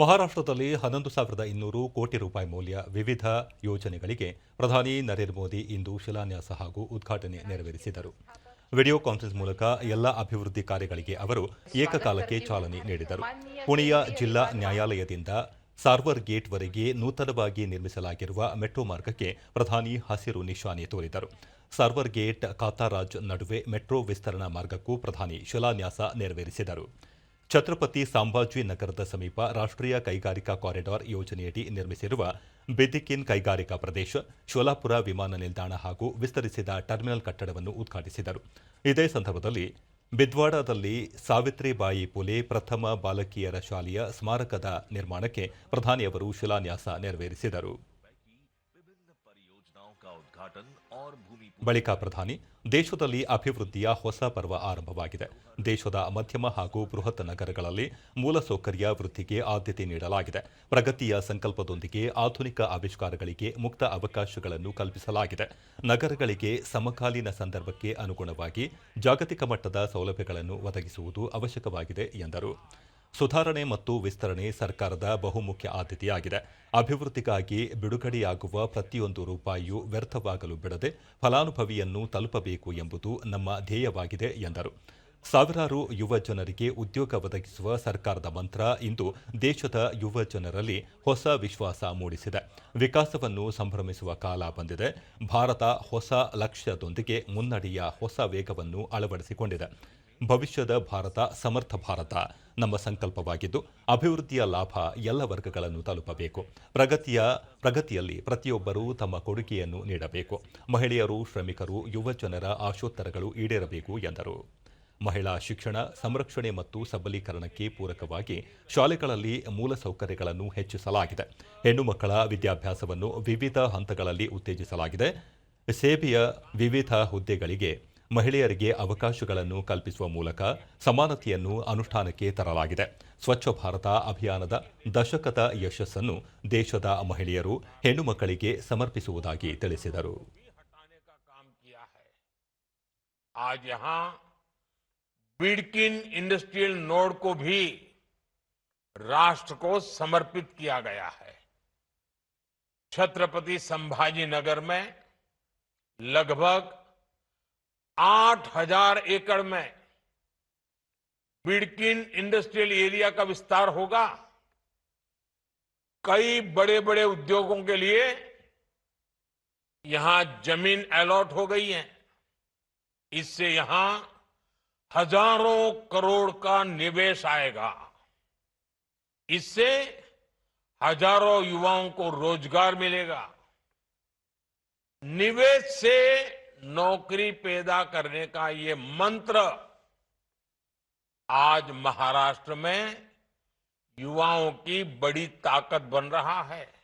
ಮಹಾರಾಷ್ಟ್ರದಲ್ಲಿ ಹನ್ನೊಂದು ಸಾವಿರದ ಇನ್ನೂರು ಕೋಟಿ ರೂಪಾಯಿ ಮೌಲ್ಯ ವಿವಿಧ ಯೋಜನೆಗಳಿಗೆ ಪ್ರಧಾನಿ ನರೇಂದ್ರ ಮೋದಿ ಇಂದು ಶಿಲಾನ್ಯಾಸ ಹಾಗೂ ಉದ್ಘಾಟನೆ ನೆರವೇರಿಸಿದರು. ವಿಡಿಯೋ ಕಾನ್ಫರೆನ್ಸ್ ಮೂಲಕ ಎಲ್ಲ ಅಭಿವೃದ್ಧಿ ಕಾರ್ಯಗಳಿಗೆ ಅವರು ಏಕಕಾಲಕ್ಕೆ ಚಾಲನೆ ನೀಡಿದರು. ಪುಣೆಯ ಜಿಲ್ಲಾ ನ್ಯಾಯಾಲಯದಿಂದ ಸಾರ್ವರ್ ಗೇಟ್ವರೆಗೆ ನೂತನವಾಗಿ ನಿರ್ಮಿಸಲಾಗಿರುವ ಮೆಟ್ರೋ ಮಾರ್ಗಕ್ಕೆ ಪ್ರಧಾನಿ ಹಸಿರು ನಿಶಾನೆ ತೋರಿದರು. ಸಾರ್ವರ್ ಗೇಟ್, ಕಾತಾರಾಜ್ ನಡುವೆ ಮೆಟ್ರೋ ವಿಸ್ತರಣಾ ಮಾರ್ಗಕ್ಕೂ ಪ್ರಧಾನಿ ಶಿಲಾನ್ಯಾಸ ನೆರವೇರಿಸಿದರು. ಛತ್ರಪತಿ ಸಂಭಾಜಿ ನಗರದ ಸಮೀಪ ರಾಷ್ಟ್ರೀಯ ಕೈಗಾರಿಕಾ ಕಾರಿಡಾರ್ ಯೋಜನೆಯಡಿ ನಿರ್ಮಿಸಿರುವ ಬಿದಿಕಿನ್ ಕೈಗಾರಿಕಾ ಪ್ರದೇಶ, ಶೋಲಾಪುರ ವಿಮಾನ ನಿಲ್ದಾಣ ಹಾಗೂ ವಿಸ್ತರಿಸಿದ ಟರ್ಮಿನಲ್ ಕಟ್ಟಡವನ್ನು ಉದ್ಘಾಟಿಸಿದರು. ಇದೇ ಸಂದರ್ಭದಲ್ಲಿ ಬಿದ್ವಾಡದಲ್ಲಿ ಸಾವಿತ್ರಿಬಾಯಿ ಪುಲೆ ಪ್ರಥಮ ಬಾಲಕಿಯರ ಶಾಲೆಯ ಸ್ಮಾರಕದ ನಿರ್ಮಾಣಕ್ಕೆ ಪ್ರಧಾನಿಯವರು ಶಿಲಾನ್ಯಾಸ ನೆರವೇರಿಸಿದರು. ಬಳಿಕ ಪ್ರಧಾನಿ, ದೇಶದಲ್ಲಿ ಅಭಿವೃದ್ಧಿಯ ಹೊಸ ಪರ್ವ ಆರಂಭವಾಗಿದೆ. ದೇಶದ ಮಧ್ಯಮ ಹಾಗೂ ಬೃಹತ್ ನಗರಗಳಲ್ಲಿ ಮೂಲಸೌಕರ್ಯ ವೃದ್ಧಿಗೆ ಆದ್ಯತೆ ನೀಡಲಾಗಿದೆ. ಪ್ರಗತಿಯ ಸಂಕಲ್ಪದೊಂದಿಗೆ ಆಧುನಿಕ ಆವಿಷ್ಕಾರಗಳಿಗೆ ಮುಕ್ತ ಅವಕಾಶಗಳನ್ನು ಕಲ್ಪಿಸಲಾಗಿದೆ. ನಗರಗಳಿಗೆ ಸಮಕಾಲೀನ ಸಂದರ್ಭಕ್ಕೆ ಅನುಗುಣವಾಗಿ ಜಾಗತಿಕ ಮಟ್ಟದ ಸೌಲಭ್ಯಗಳನ್ನು ಒದಗಿಸುವುದು ಅವಶ್ಯಕವಾಗಿದೆ, ಎಂದರು. ಸುಧಾರಣೆ ಮತ್ತು ವಿಸ್ತರಣೆ ಸರ್ಕಾರದ ಬಹುಮುಖ್ಯ ಆದ್ಯತೆಯಾಗಿದೆ. ಅಭಿವೃದ್ಧಿಗಾಗಿ ಬಿಡುಗಡೆಯಾಗುವ ಪ್ರತಿಯೊಂದು ರೂಪಾಯಿಯೂ ವ್ಯರ್ಥವಾಗಲು ಬಿಡದೆ ಫಲಾನುಭವಿಯನ್ನು ತಲುಪಬೇಕು ಎಂಬುದು ನಮ್ಮ ಧ್ಯೇಯವಾಗಿದೆ, ಎಂದರು. ಸಾವಿರಾರು ಯುವ ಜನರಿಗೆ ಉದ್ಯೋಗ ಒದಗಿಸುವ ಸರ್ಕಾರದ ಮಂತ್ರ ಇಂದು ದೇಶದ ಯುವ ಜನರಲ್ಲಿ ಹೊಸ ವಿಶ್ವಾಸ ಮೂಡಿಸಿದೆ. ವಿಕಾಸವನ್ನು ಸಂಭ್ರಮಿಸುವ ಕಾಲ ಬಂದಿದೆ. ಭಾರತ ಹೊಸ ಲಕ್ಷ್ಯದೊಂದಿಗೆ ಮುನ್ನಡೆಯ ಹೊಸ ವೇಗವನ್ನು ಅಳವಡಿಸಿಕೊಂಡಿದೆ. ಭವಿಷ್ಯದ ಭಾರತ, ಸಮರ್ಥ ಭಾರತ. ನಮ್ಮ ಸಂಕಲ್ಪವಾಗಿದ್ದು, ಅಭಿವೃದ್ಧಿಯ ಲಾಭ ಎಲ್ಲ ವರ್ಗಗಳನ್ನು ತಲುಪಬೇಕು. ಪ್ರಗತಿಯ, ಪ್ರಗತಿಯಲ್ಲಿ ಪ್ರತಿಯೊಬ್ಬರೂ ತಮ್ಮ ಕೊಡುಗೆಯನ್ನು ನೀಡಬೇಕು. ಮಹಿಳೆಯರು, ಶ್ರಮಿಕರು ಯುವಜನರ ಆಶೋತ್ತರಗಳು ಈಡೇರಬೇಕು ಎಂದರು. ಮಹಿಳಾ ಶಿಕ್ಷಣ, ಸಂರಕ್ಷಣೆ ಮತ್ತು ಸಬಲೀಕರಣಕ್ಕೆ ಪೂರಕವಾಗಿ ಶಾಲೆಗಳಲ್ಲಿ ಮೂಲಸೌಕರ್ಯಗಳನ್ನು ಹೆಚ್ಚಿಸಲಾಗಿದೆ. ಹೆಣ್ಣು ಮಕ್ಕಳ ವಿದ್ಯಾಭ್ಯಾಸವನ್ನು ವಿವಿಧ ಹಂತಗಳಲ್ಲಿ ಉತ್ತೇಜಿಸಲಾಗಿದೆ. ಸೇವೆಯ ವಿವಿಧ ಹುದ್ದೆಗಳಿಗೆ ಮಹಿಳೆಯರಿಗೆ ಅವಕಾಶಗಳನ್ನು ಕಲ್ಪಿಸುವ ಮೂಲಕ ಸಮಾನತೆಯನ್ನು ಅನುಷ್ಠಾನಕ್ಕೆ ತರಲಾಗಿದೆ ಸ್ವಚ್ಛ ಭಾರತ ಅಭಿಯಾನದ ದಶಕದ ಯಶಸ್ಸನ್ನು ದೇಶದ ಮಹಿಳೆಯರು ಹೆಣ್ಣು ಮಕ್ಕಳಿಗೆ ಸಮರ್ಪಿಸುವುದಾಗಿ ತಿಳಿಸಿದರು हटाने का काम किया है आज यहां बिडकिन इंडस्ट्रियल नोड को भी राष्ट्र को समर्पित किया गया है छत्रपति संभाजी नगर में लगभग आठ हज़ार एकड़ में बिडकिन इंडस्ट्रियल एरिया का विस्तार होगा। कई बड़े बड़े उद्योगों के लिए यहाँ ज़मीन अलॉट हो गई है। इससे यहाँ हज़ारों करोड़ का निवेश आएगा। इससे हज़ारों युवाओं को रोज़गार मिलेगा। निवेश से नौकरी पैदा करने का ये मंत्र आज महाराष्ट्र में युवाओं की बड़ी ताकत बन रहा है।